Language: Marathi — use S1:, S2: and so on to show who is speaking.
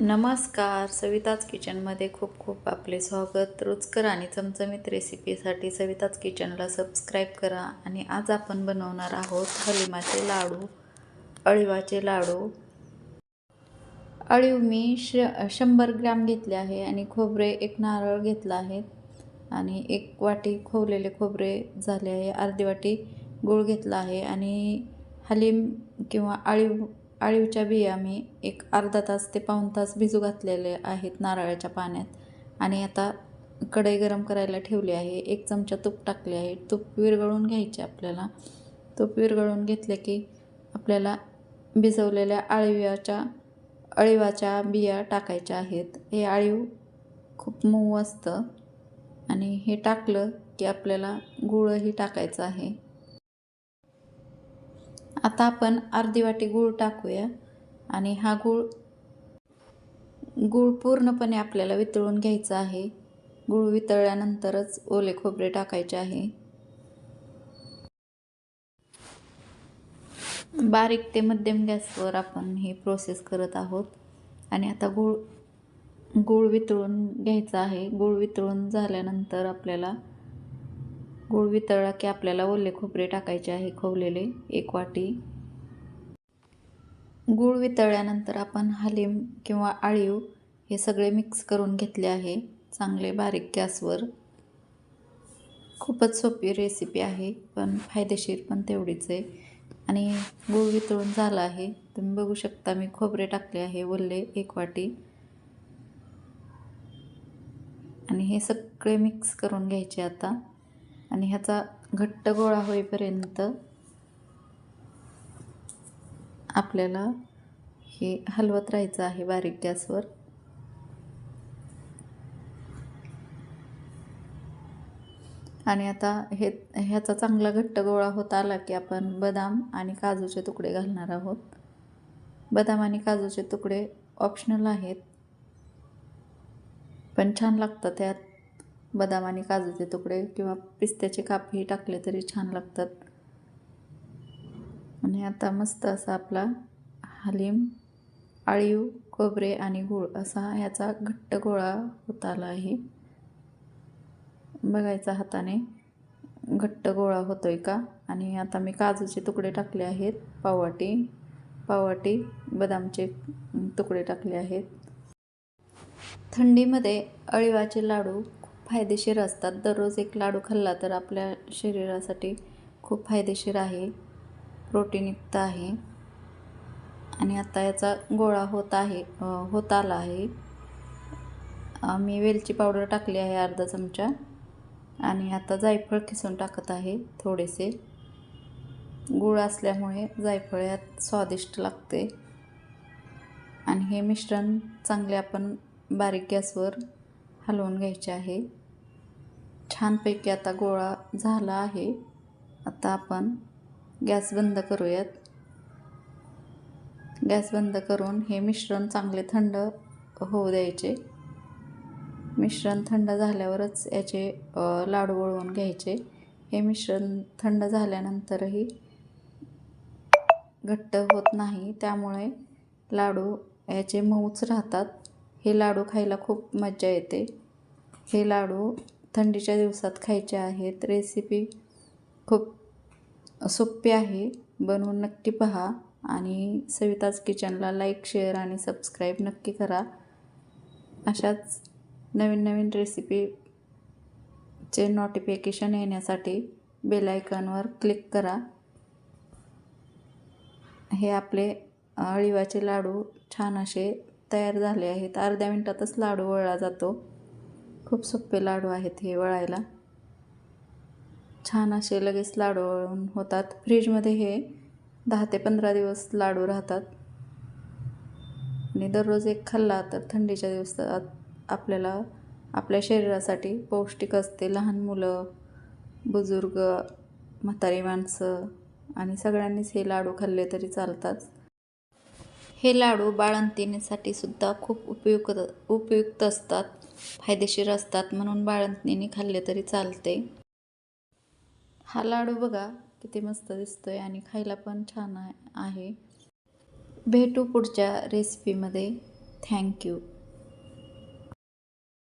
S1: नमस्कार सविताज किचनमध्ये खूप खूप आपले स्वागत. रुचकर आणि चमचमीत रेसिपीसाठी सविताज किचनला सबस्क्राईब करा आणि आज आपण बनवणार आहोत हलिमाचे लाडू अळीवाचे लाडू. अळीव मी श शंभर ग्रॅम घेतले आहे आणि खोबरे एक नारळ घेतला आहे आणि एक वाटी खोवलेले खोबरे झाले आहे अर्धी वाटी गूळ घेतला आहे आणि हलीम किंवा अळीव अळीवच्या बिया मी एक अर्धा तास ते पाऊण तास भिजू घातलेले आहेत नारळाच्या पाण्यात. आणि आता कढई गरम करायला ठेवली आहे. एक चमचा तूप टाकले आहे. तूप विरघळून घ्यायचे आपल्याला. तूप विरघळून घेतले की आपल्याला भिजवलेल्या आळीव्याच्या अळीवाच्या बिया टाकायच्या आहेत. हे अळीव खूप मऊ असतं. आणि हे टाकलं की आपल्याला गुळही टाकायचं आहे. आता आपण अर्धी वाटी गूळ टाकूया आणि हा गूळ गूळ पूर्णपणे आपल्याला वितळून घ्यायचा आहे. गूळ वितळल्यानंतरच ओले खोबरे टाकायचे आहे. बारीक ते मध्यम गॅसवर आपण ही प्रोसेस करत आहोत. आणि आता गूळ गूळ वितळून घ्यायचा आहे. गूळ वितळून झाल्यानंतर आपल्याला गूळ वितळला की आपल्याला ओले खोबरे टाकायचे आहे खवलेले. एक वाटी. गूळ वितळल्यानंतर आपण हलीम किंवा आळीव हे सगळे मिक्स करून घेतले आहे. चांगले बारीक गॅसवर. खूपच सोपी रेसिपी आहे पण फायदेशीर पण तेवढीच आहे. आणि गूळ वितळून झाला आहे. तुम्ही बघू शकता मी खोबरे टाकले आहे ओले एक वाटी. आणि हे सगळे मिक्स करून घ्यायचे आता. आणि ह्याचा घट्ट गोळा होईपर्यंत आपल्याला हे हलवत राहायचं आहे बारीक गॅसवर. आणि आता हे ह्याचा चांगला घट्ट गोळा होत आला की आपण बदाम आणि काजूचे तुकडे घालणार आहोत. बदाम आणि काजूचे तुकडे ऑप्शनल आहेत. पण छान लागतात त्यात. बदाम आणि काजूचे तुकडे किंवा पिस्त्याचे कापही टाकले तरी छान लागतात. आणि आता मस्त असा आपला हलीम आळीव खोबरे आणि गूळ असा ह्याचा घट्ट गोळा होत आला आहे. बघायचा हाताने घट्ट गोळा होतो आहे का? आणि आता मी काजूचे तुकडे टाकले आहेत पाववाटी पाववाटी बदामचे तुकडे टाकले आहेत. थंडीमध्ये अळिवाचे लाडू फायदेशीर असतात. दररोज एक लाडू खाल्ला तर आपल्या शरीरासाठी खूप फायदेशीर आहे. प्रोटीनयुक्त आहे. आणि आता याचा गोळा होत आहे होत आला आहे. मी वेलची पावडर टाकली आहे अर्धा चमचा. आणि आता जायफळ खिसून टाकत आहे थोडेसे. गूळ असल्यामुळे जायफळ यात स्वादिष्ट लागते. आणि हे मिश्रण चांगले आपण बारीक गॅसवर हलवून घ्यायचे आहे. छानपैकी आता गोळा झाला आहे. आता आपण गॅस बंद करूयात. गॅस बंद करून हे मिश्रण चांगले थंड होऊ द्यायचे. मिश्रण थंड झाल्यावरच याचे लाडू वळवून घ्यायचे. हे मिश्रण थंड झाल्यानंतरही घट्ट होत नाही. त्यामुळे लाडू याचे मऊच राहतात. हे लाडू खायला खूप मजा येते. हे लाडू थंडीच्या दिवसात खायचे आहेत. रेसिपी खूप सोपी आहे. बनवून नक्की पहा आणि सविताज किचनला लाईक शेअर आणि सबस्क्राईब नक्की करा. अशाच नवीन नवीन रेसिपीचे नोटिफिकेशन येण्यासाठी बेल आयकॉनवर क्लिक करा. हे आपले अळीवाचे लाडू छान असे तयार झाले आहेत. अर्ध्या मिनटातच लाडू वळला जातो. खूप सोपे लाडू आहेत हे वळायला. छान असे लगेच लाडू वळून होतात. फ्रीजमध्ये हे दहा ते पंधरा दिवस लाडू राहतात. आणि दररोज एक खाल्ला तर थंडीच्या दिवसात आपल्याला आपल्या शरीरासाठी पौष्टिक असते. लहान मुलं बुजुर्ग म्हातारी माणसं आणि सगळ्यांनीच हे लाडू खाल्ले तरी चालतात. हे लाडू बाळंतिणीसाठी सुद्धा खूप उपयुक्त उपयुक्त असतात. फायदेशीर असतात म्हणून बाळंतिणी खाल्ले तरी चालते. हा लाडू बघा किती मस्त दिसतोय आणि खायला पण छान आहे. भेटू पुढच्या रेसिपीमध्ये थँक्यू